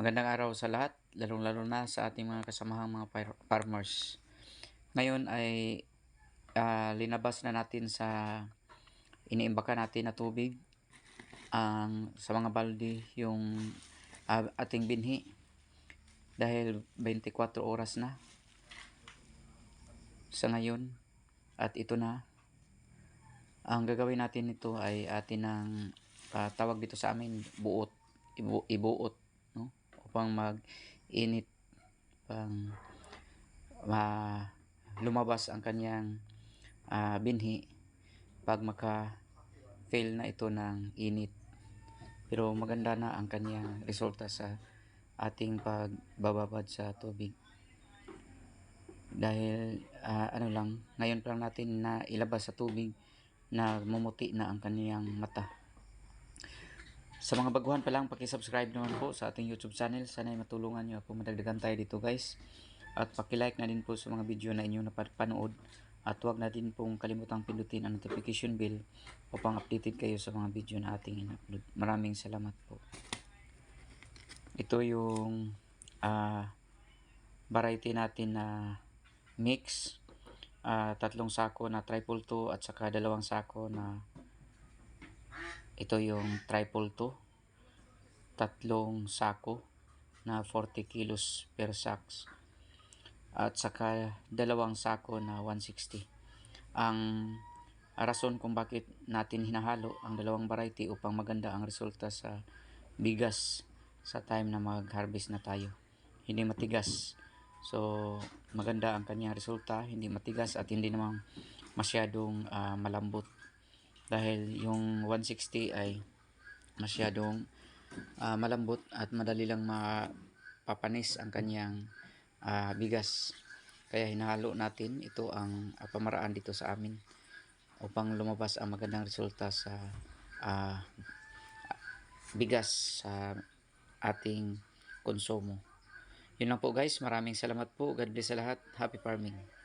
Magandang araw sa lahat, lalong-lalo na sa ating mga kasamahang mga far- farmers. Ngayon ay ah, linabas na natin sa iniimbaka natin na tubig ang sa mga balde yung ah, ating binhi. Dahil 24 oras na sa ngayon at ito na. Ang gagawin natin nito ay atin ng ah, tawag dito sa amin buot ibu, ibuot no upang mag-init pang ma lumabas ang kanyang ah, binhi pag maka fail na ito ng init. Pero maganda na ang kanyang resulta sa ating pagbababad sa tubig. Dahil ah, ano lang ngayon lang natin na ilabas sa tubig na mumuti na ang kaniyang mata sa mga baguhan pa lang, paki-subscribe naman po sa ating YouTube channel. Sana ay matulungan nyo ako madagdagan tayo dito guys. At paki-like na din po sa mga video na inyong napanood. At huwag na din pong kalimutang pindutin ang notification bell upang updated kayo sa mga video na ating in-upload. Maraming salamat po. Ito yung ah, variety natin na mix. Ah, tatlong sako na triple 2 at saka dalawang sako na ito yung triple 2. Tatlong sako na 40 kilos per sacks. At saka dalawang sako na 160. Ang rason kung bakit natin hinahalo ang dalawang variety upang maganda ang resulta sa bigas sa time na mag-harvest na tayo. Hindi matigas. So, maganda ang kanyang resulta, hindi matigas at hindi naman masyadong ah, malambot dahil yung 160 ay masyadong ah, malambot at madali lang mapapanis ang kanyang ah, bigas. Kaya hinahalo natin ito ang ah, pamaraan dito sa amin upang lumabas ang magandang resulta sa ah, bigas sa ating konsumo. Yun lang po guys. Maraming salamat po. God bless sa lahat. Happy farming.